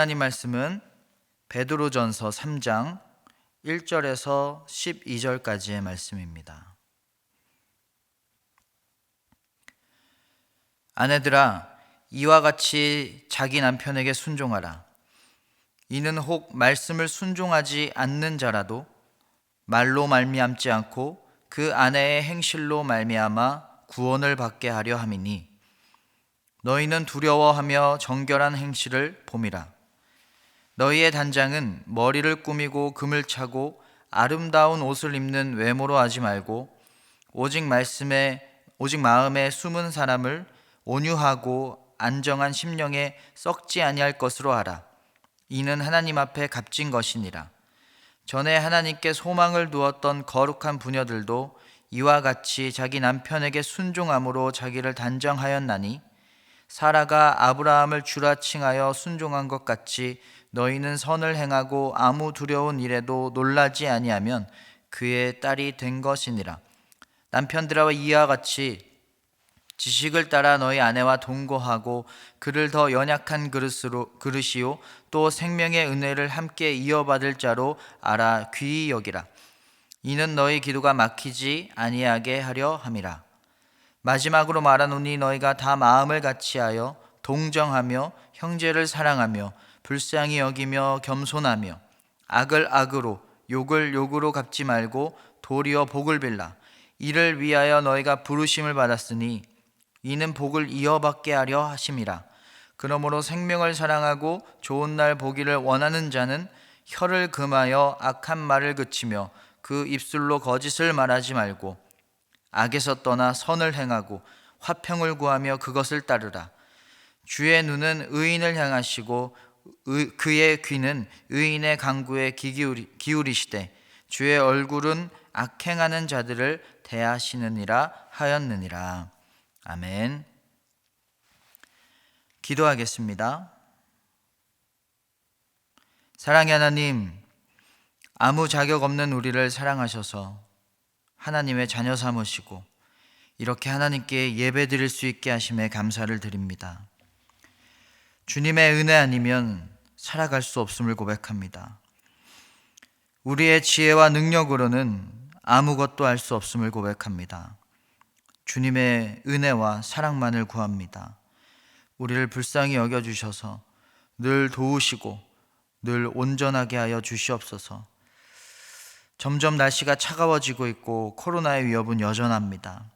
하나님 말씀은 베드로전서 3장 1절에서 12절까지의 말씀입니다. 아내들아 이와 같이 자기 남편에게 순종하라. 이는 혹 말씀을 순종하지 않는 자라도 말로 말미암지 않고 그 아내의 행실로 말미암아 구원을 받게 하려 함이니 너희는 두려워하며 정결한 행실을 봄이라. 너희의 단장은 머리를 꾸미고 금을 차고 아름다운 옷을 입는 외모로 하지 말고 오직 말씀에 오직 마음에 숨은 사람을 온유하고 안정한 심령에 썩지 아니할 것으로 하라. 이는 하나님 앞에 값진 것이니라. 전에 하나님께 소망을 두었던 거룩한 부녀들도 이와 같이 자기 남편에게 순종함으로 자기를 단정하였나니 사라가 아브라함을 주라 칭하여 순종한 것 같이 너희는 선을 행하고 아무 두려운 일에도 놀라지 아니하면 그의 딸이 된 것이니라. 남편들아 이와 같이 지식을 따라 너희 아내와 동거하고 그를 더 연약한 그릇으로 그릇이요 또 생명의 은혜를 함께 이어받을 자로 알아 귀히 여기라 이는 너희 기도가 막히지 아니하게 하려 함이라 마지막으로 말하노니 너희가 다 마음을 같이하여 동정하며 형제를 사랑하며 불쌍히 여기며 겸손하며 악을 악으로 욕을 욕으로 갚지 말고 도리어 복을 빌라 이를 위하여 너희가 부르심을 받았으니 이는 복을 이어받게 하려 하심이라 그러므로 생명을 사랑하고 좋은 날 보기를 원하는 자는 혀를 금하여 악한 말을 그치며 그 입술로 거짓을 말하지 말고 악에서 떠나 선을 행하고 화평을 구하며 그것을 따르라. 주의 눈은 의인을 향하시고 의- 그의 귀는 의인의 강구에 귀 기울이, 기울이 시되 주의 얼굴은 악행하는 자들을 대하시느니라 하였느니라. 아멘. 기도하겠습니다. 사랑의 하나님, 아무 자격 없는 우리를 사랑하셔서 하나님의 자녀 삼으시고 이렇게 하나님께 예배 드릴 수 있게 하심에 감사를 드립니다. 주님의 은혜 아니면 살아갈 수 없음을 고백합니다. 우리의 지혜와 능력으로는 아무것도 할수 없음을 고백합니다. 주님의 은혜와 사랑만을 구합니다. 우리를 불쌍히 여겨 주셔서 늘 도우시고 늘 온전하게 하여 주시옵소서. 점점 날씨가 차가워지고 있고 코로나의 위협은 여전합니다.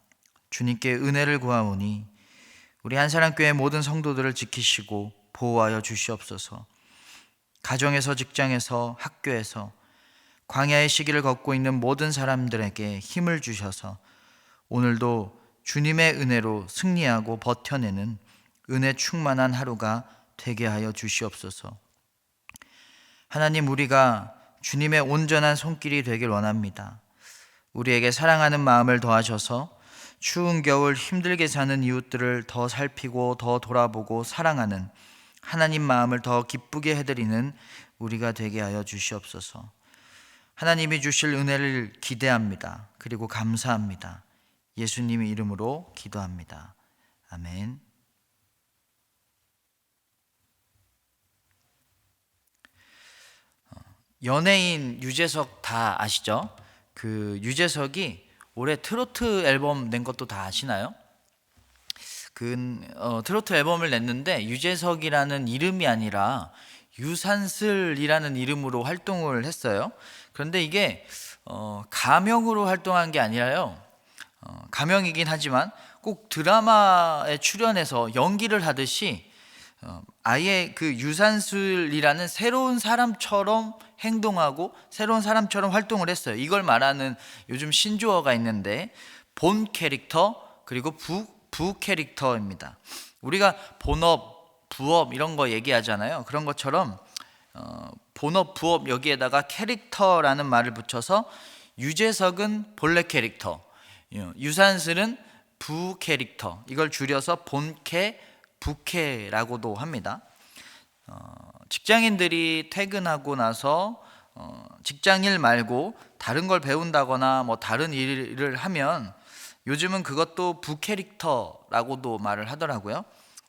주님께 은혜를 구하오니 우리 한사랑교회 모든 성도들을 지키시고 보호하여 주시옵소서. 가정에서 직장에서 학교에서 광야의 시기를 걷고 있는 모든 사람들에게 힘을 주셔서 오늘도 주님의 은혜로 승리하고 버텨내는 은혜 충만한 하루가 되게 하여 주시옵소서. 하나님 우리가 주님의 온전한 손길이 되길 원합니다. 우리에게 사랑하는 마음을 더하셔서 추운 겨울 힘들게 사는 이웃들을 더 살피고 더 돌아보고 사랑하는 하나님 마음을 더 기쁘게 해드리는 우리가 되게 하여 주시옵소서. 하나님이 주실 은혜를 기대합니다. 그리고 감사합니다. 예수님의 이름으로 기도합니다. 아멘. 연예인 유재석 다 아시죠? 그 유재석이 올해 트로트 앨범 낸 것도 다 아시나요? 그 어, 트로트 앨범을 냈는데 유재석이라는 이름이 아니라 유산슬이라는 이름으로 활동을 했어요. 그런데 이게 어, 가명으로 활동한 게 아니라요. 어, 가명이긴 하지만 꼭 드라마에 출연해서 연기를 하듯이 어, 아예 그 유산슬이라는 새로운 사람처럼 행동하고 새로운 사람처럼 활동을 했어요. 이걸 말하는 요즘 신조어가 있는데 본 캐릭터 그리고 부, 부 캐릭터입니다. 우리가 본업, 부업 이런 거 얘기하잖아요. 그런 것처럼 어, 본업, 부업 여기에다가 캐릭터라는 말을 붙여서 유재석은 본래 캐릭터, 유산슬은 부 캐릭터 이걸 줄여서 본캐, 부캐라고도 합니다. 어, 직장인들이 퇴근하고 나서 어, 직장일 말고 다른 걸 배운다거나 뭐 다른 일을 하면 요즘은 그것도 부캐릭터라고도 말을 하더라고요.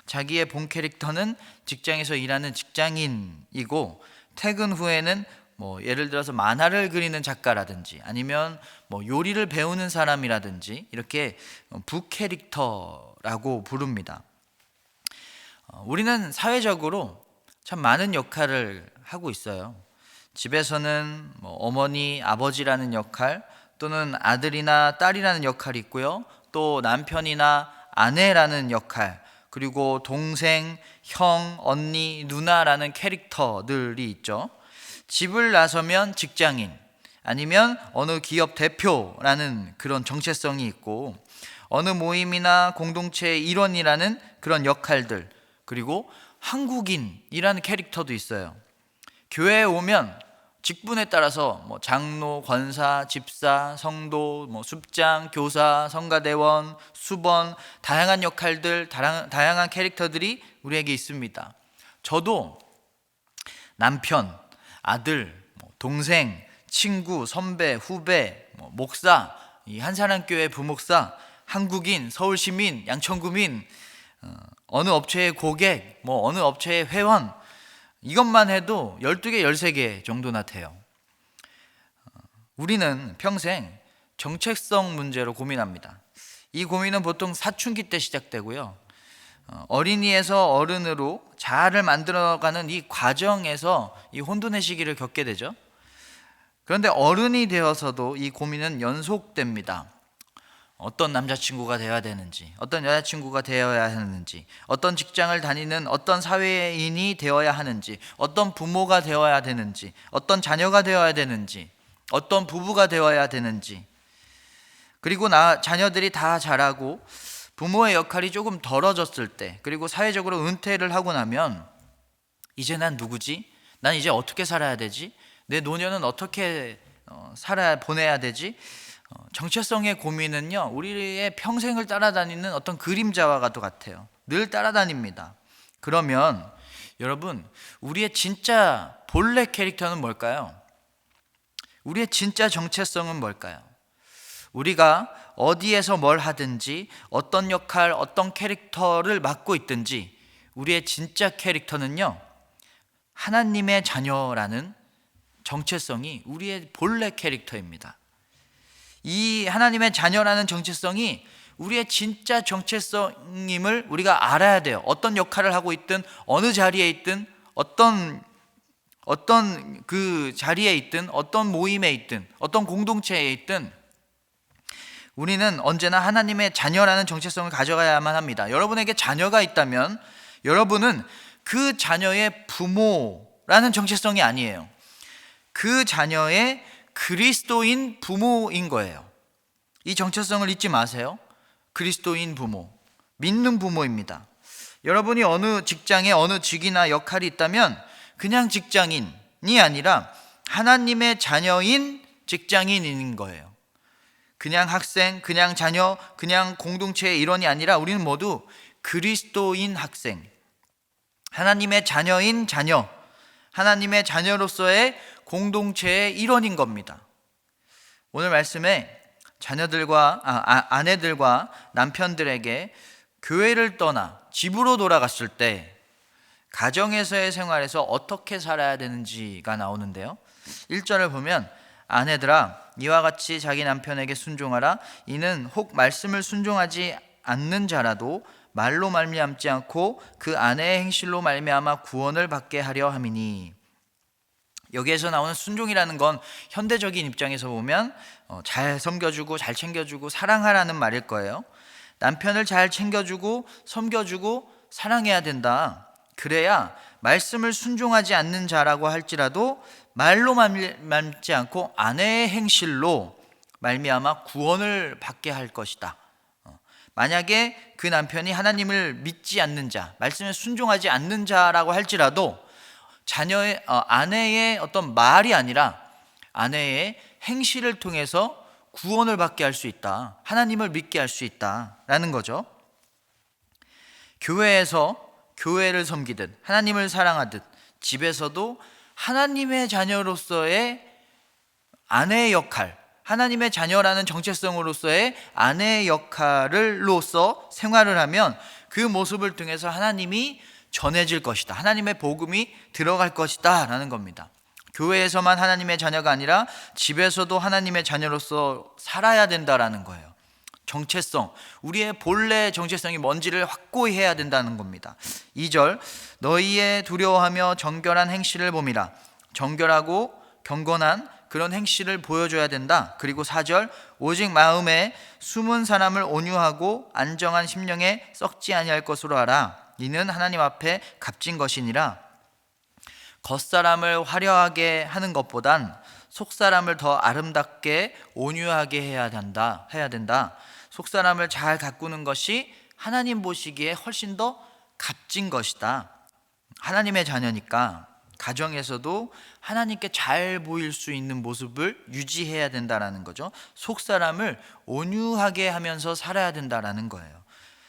자기의 본 캐릭터는 직장에서 일하는 직장인이고 퇴근 후에는 뭐 예를 들어서 만화를 그리는 작가라든지 아니면 뭐 요리를 배우는 사람이라든지 이렇게 부캐릭터라고 부릅니다. 어, 우리는 사회적으로 참 많은 역할을 하고 있어요. 집에서는 뭐 어머니, 아버지라는 역할 또는 아들이나 딸이라는 역할이 있고요. 또 남편이나 아내라는 역할, 그리고 동생, 형, 언니, 누나라는 캐릭터들이 있죠. 집을 나서면 직장인, 아니면 어느 기업 대표라는 그런 정체성이 있고, 어느 모임이나 공동체의 일원이라는 그런 역할들, 그리고 한국인이라는 캐릭터도 있어요. 교회에 오면 직분에 따라서 뭐 장로, 권사, 집사, 성도, 뭐 숲장, 교사, 성가대원, 수번 다양한 역할들, 다양, 다양한 캐릭터들이 우리에게 있습니다. 저도 남편, 아들, 뭐 동생, 친구, 선배, 후배, 뭐 목사, 이 한사람교회 부목사 한국인, 서울 시민, 양천구민, 어, 어느 업체의 고객, 뭐 어느 업체의 회원 이것만 해도 12개, 13개 정도나 돼요. 어, 우리는 평생 정체성 문제로 고민합니다. 이 고민은 보통 사춘기 때 시작되고요. 어, 어린이에서 어른으로 자아를 만들어가는 이 과정에서 이 혼돈의 시기를 겪게 되죠. 그런데 어른이 되어서도 이 고민은 연속됩니다. 어떤 남자친구가 되어야 되는지, 어떤 여자친구가 되어야 하는지, 어떤 직장을 다니는 어떤 사회인이 되어야 하는지, 어떤 부모가 되어야 되는지, 어떤 자녀가 되어야 되는지, 어떤 부부가 되어야 되는지, 그리고 나 자녀들이 다 자라고 부모의 역할이 조금 덜어졌을 때, 그리고 사회적으로 은퇴를 하고 나면 이제 난 누구지? 난 이제 어떻게 살아야 되지? 내 노년은 어떻게 어, 살아 보내야 되지? 어, 정체성의 고민은요, 우리의 평생을 따라다니는 어떤 그림자와 같도 같아요. 늘 따라다닙니다. 그러면 여러분, 우리의 진짜 본래 캐릭터는 뭘까요? 우리의 진짜 정체성은 뭘까요? 우리가 어디에서 뭘 하든지 어떤 역할, 어떤 캐릭터를 맡고 있든지 우리의 진짜 캐릭터는요, 하나님의 자녀라는 정체성이 우리의 본래 캐릭터입니다. 이 하나님의 자녀라는 정체성이 우리의 진짜 정체성임을 우리가 알아야 돼요. 어떤 역할을 하고 있든 어느 자리에 있든 어떤 어떤 그 자리에 있든 어떤 모임에 있든 어떤 공동체에 있든 우리는 언제나 하나님의 자녀라는 정체성을 가져가야만 합니다. 여러분에게 자녀가 있다면 여러분은 그 자녀의 부모라는 정체성이 아니에요. 그 자녀의 그리스도인 부모인 거예요. 이 정체성을 잊지 마세요. 그리스도인 부모, 믿는 부모입니다. 여러분이 어느 직장에 어느 직이나 역할이 있다면 그냥 직장인이 아니라 하나님의 자녀인 직장인인 거예요. 그냥 학생, 그냥 자녀, 그냥 공동체의 일원이 아니라 우리는 모두 그리스도인 학생, 하나님의 자녀인 자녀, 하나님의 자녀로서의 공동체의 일원인 겁니다. 오늘 말씀에 자녀들과 아, 아, 아내들과 남편들에게 교회를 떠나 집으로 돌아갔을 때 가정에서의 생활에서 어떻게 살아야 되는지가 나오는데요. 1절을 보면 아내들아 이와 같이 자기 남편에게 순종하라 이는 혹 말씀을 순종하지 않는 자라도 말로 말미암지 않고 그 아내의 행실로 말미암아 구원을 받게 하려 함이니 여기에서 나오는 순종이라는 건 현대적인 입장에서 보면 어, 잘 섬겨주고 잘 챙겨주고 사랑하라는 말일 거예요. 남편을 잘 챙겨주고 섬겨주고 사랑해야 된다. 그래야 말씀을 순종하지 않는 자라고 할지라도 말로 말지 않고 아내의 행실로 말미암아 구원을 받게 할 것이다. 어, 만약에 그 남편이 하나님을 믿지 않는 자, 말씀에 순종하지 않는 자라고 할지라도 자녀의 어, 아내의 어떤 말이 아니라 아내의 행실을 통해서 구원을 받게 할 수 있다. 하나님을 믿게 할 수 있다라는 거죠. 교회에서 교회를 섬기듯 하나님을 사랑하듯 집에서도 하나님의 자녀로서의 아내의 역할, 하나님의 자녀라는 정체성으로서의 아내의 역할을로서 생활을 하면 그 모습을 통해서 하나님이 전해질 것이다. 하나님의 복음이 들어갈 것이다. 라는 겁니다. 교회에서만 하나님의 자녀가 아니라 집에서도 하나님의 자녀로서 살아야 된다라는 거예요. 정체성, 우리의 본래 정체성이 뭔지를 확고히 해야 된다는 겁니다. 2절, 너희의 두려워하며 정결한 행실을 봄이라. 정결하고 경건한 그런 행실을 보여줘야 된다. 그리고 4절, 오직 마음에 숨은 사람을 온유하고 안정한 심령에 썩지 아니할 것으로 알아. 이는 하나님 앞에 값진 것이니라. 겉사람을 화려하게 하는 것보단 속사람을 더 아름답게 온유하게 해야 된다. 해야 된다. 속사람을 잘 가꾸는 것이 하나님 보시기에 훨씬 더 값진 것이다. 하나님의 자녀니까 가정에서도 하나님께 잘 보일 수 있는 모습을 유지해야 된다라는 거죠. 속 사람을 온유하게 하면서 살아야 된다라는 거예요.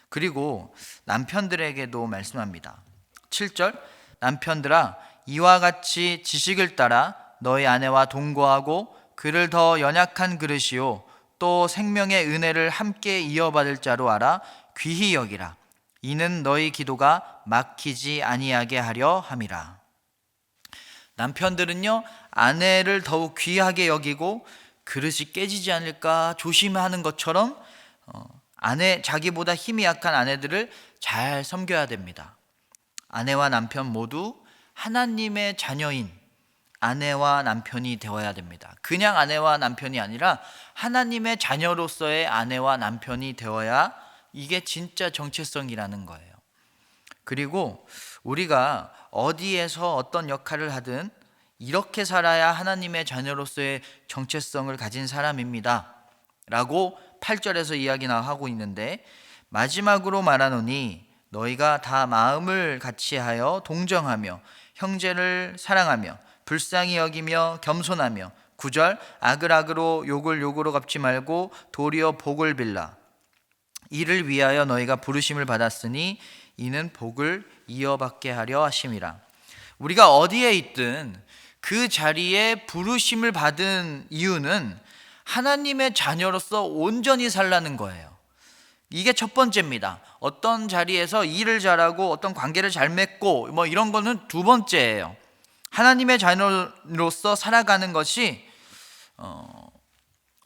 그리고 남편들에게도 말씀합니다. 7절 남편들아 이와 같이 지식을 따라 너희 아내와 동거하고 그를 더 연약한 그릇이요. 또 생명의 은혜를 함께 이어받을 자로 알아 귀히 여기라. 이는 너희 기도가 막히지 아니하게 하려 함이라. 남편들은요 아내를 더욱 귀하게 여기고 그릇이 깨지지 않을까 조심하는 것처럼 어, 아내 자기보다 힘이 약한 아내들을 잘 섬겨야 됩니다. 아내와 남편 모두 하나님의 자녀인 아내와 남편이 되어야 됩니다. 그냥 아내와 남편이 아니라 하나님의 자녀로서의 아내와 남편이 되어야 이게 진짜 정체성이라는 거예요. 그리고 우리가 어디에서 어떤 역할을 하든 이렇게 살아야 하나님의 자녀로서의 정체성을 가진 사람입니다. 라고 8절에서 이야기나 하고 있는데 마지막으로 말하노니 너희가 다 마음을 같이하여 동정하며 형제를 사랑하며 불쌍히 여기며 겸손하며 9절 악을 악으로 욕을 욕으로 갚지 말고 도리어 복을 빌라 이를 위하여 너희가 부르심을 받았으니 이는 복을 이어받게 하려 하심이라. 우리가 어디에 있든 그 자리에 부르심을 받은 이유는 하나님의 자녀로서 온전히 살라는 거예요. 이게 첫 번째입니다. 어떤 자리에서 일을 잘하고 어떤 관계를 잘 맺고 뭐 이런 거는 두 번째예요. 하나님의 자녀로서 살아가는 것이 어,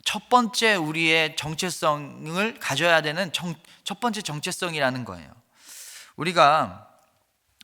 첫 번째 우리의 정체성을 가져야 되는 정, 첫 번째 정체성이라는 거예요. 우리가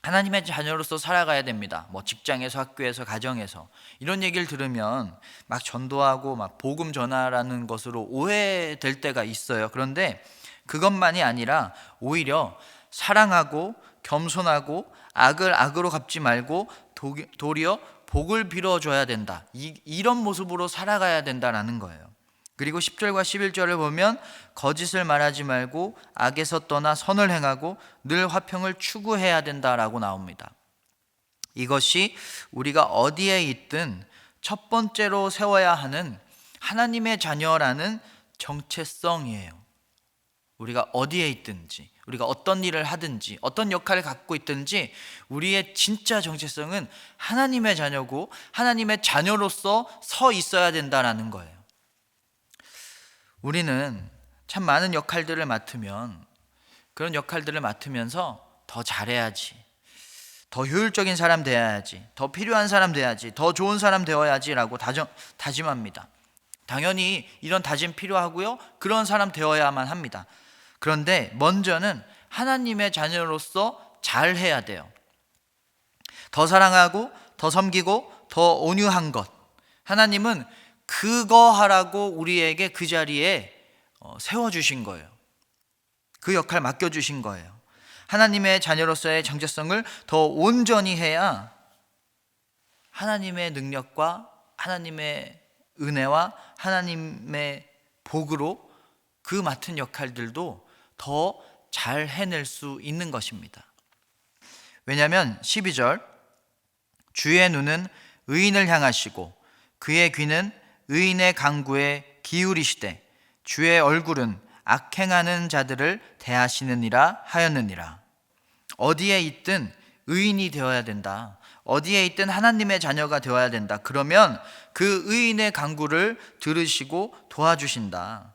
하나님의 자녀로서 살아가야 됩니다. 뭐 직장에서 학교에서 가정에서 이런 얘기를 들으면 막 전도하고 막 복음 전하라는 것으로 오해될 때가 있어요. 그런데 그것만이 아니라 오히려 사랑하고 겸손하고 악을 악으로 갚지 말고 도- 도리어 복을 빌어줘야 된다. 이, 이런 모습으로 살아가야 된다라는 거예요. 그리고 10절과 11절을 보면 거짓을 말하지 말고 악에서 떠나 선을 행하고 늘 화평을 추구해야 된다라고 나옵니다. 이것이 우리가 어디에 있든 첫 번째로 세워야 하는 하나님의 자녀라는 정체성이에요. 우리가 어디에 있든지, 우리가 어떤 일을 하든지, 어떤 역할을 갖고 있든지, 우리의 진짜 정체성은 하나님의 자녀고, 하나님의 자녀로서 서 있어야 된다라는 거예요. 우리는 참 많은 역할들을 맡으면, 그런 역할들을 맡으면서 더 잘해야지, 더 효율적인 사람 되어야지, 더 필요한 사람 돼야지, 더 좋은 사람 되어야지라고 다정, 다짐합니다. 당연히 이런 다짐 필요하고요. 그런 사람 되어야만 합니다. 그런데 먼저는 하나님의 자녀로서 잘 해야 돼요. 더 사랑하고 더 섬기고 더 온유한 것. 하나님은 그거 하라고 우리에게 그 자리에 어, 세워주신 거예요. 그 역할 맡겨주신 거예요. 하나님의 자녀로서의 정체성을 더 온전히 해야 하나님의 능력과 하나님의 은혜와 하나님의 복으로 그 맡은 역할들도 더 잘 해낼 수 있는 것입니다. 왜냐하면 12절 주의 눈은 의인을 향하시고 그의 귀는 의인의 강구에 기울이시되 주의 얼굴은 악행하는 자들을 대하시느니라 하였느니라. 어디에 있든 의인이 되어야 된다. 어디에 있든 하나님의 자녀가 되어야 된다. 그러면 그 의인의 강구를 들으시고 도와주신다.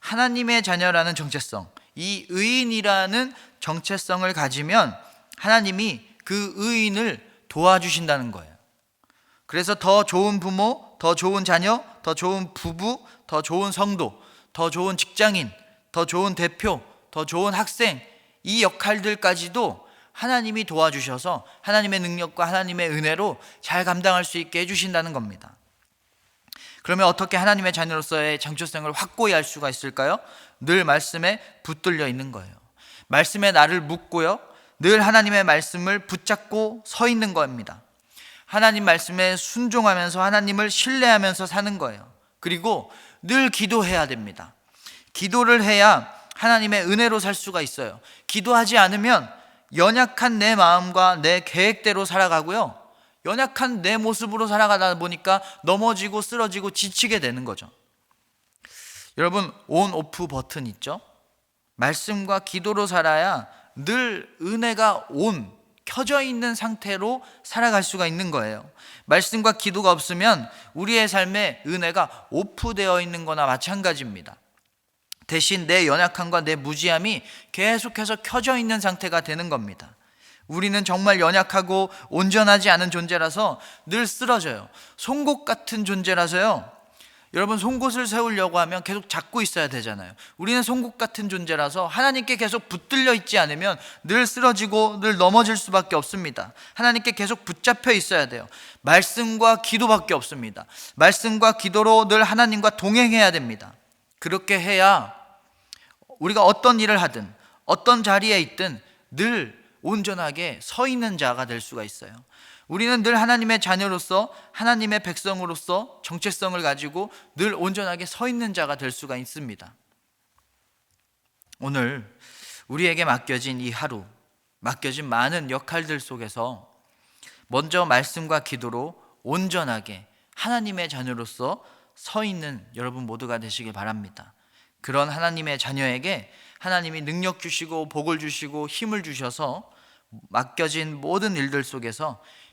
하나님의 자녀라는 정체성, 이 의인이라는 정체성을 가지면 하나님이 그 의인을 도와주신다는 거예요. 그래서 더 좋은 부모, 더 좋은 자녀, 더 좋은 부부, 더 좋은 성도, 더 좋은 직장인, 더 좋은 대표, 더 좋은 학생, 이 역할들까지도 하나님이 도와주셔서 하나님의 능력과 하나님의 은혜로 잘 감당할 수 있게 해주신다는 겁니다. 그러면 어떻게 하나님의 자녀로서의 정체성을 확고히 할 수가 있을까요? 늘 말씀에 붙들려 있는 거예요. 말씀에 나를 묻고요. 늘 하나님의 말씀을 붙잡고 서 있는 겁니다. 하나님 말씀에 순종하면서 하나님을 신뢰하면서 사는 거예요. 그리고 늘 기도해야 됩니다. 기도를 해야 하나님의 은혜로 살 수가 있어요. 기도하지 않으면 연약한 내 마음과 내 계획대로 살아가고요. 연약한 내 모습으로 살아가다 보니까 넘어지고 쓰러지고 지치게 되는 거죠. 여러분, 온 오프 버튼 있죠? 말씀과 기도로 살아야 늘 은혜가 온 켜져 있는 상태로 살아갈 수가 있는 거예요. 말씀과 기도가 없으면 우리의 삶에 은혜가 오프되어 있는 거나 마찬가지입니다. 대신 내 연약함과 내 무지함이 계속해서 켜져 있는 상태가 되는 겁니다. 우리는 정말 연약하고 온전하지 않은 존재라서 늘 쓰러져요. 송곳 같은 존재라서요. 여러분 송곳을 세우려고 하면 계속 잡고 있어야 되잖아요. 우리는 송곳 같은 존재라서 하나님께 계속 붙들려 있지 않으면 늘 쓰러지고 늘 넘어질 수밖에 없습니다. 하나님께 계속 붙잡혀 있어야 돼요. 말씀과 기도밖에 없습니다. 말씀과 기도로 늘 하나님과 동행해야 됩니다. 그렇게 해야 우리가 어떤 일을 하든 어떤 자리에 있든 늘 온전하게 서 있는 자가 될 수가 있어요. 우리는 늘 하나님의 자녀로서 하나님의 백성으로서 정체성을 가지고 늘 온전하게 서 있는 자가 될 수가 있습니다. 오늘 우리에게 맡겨진 이 하루, 맡겨진 많은 역할들 속에서 먼저 말씀과 기도로 온전하게 하나님의 자녀로서 서 있는 여러분 모두가 되시길 바랍니다. 그런 하나님의 자녀에게 하나님이 능력 주시고 복을 주시고 힘을 주셔서 맡겨진 모든 일들 속에서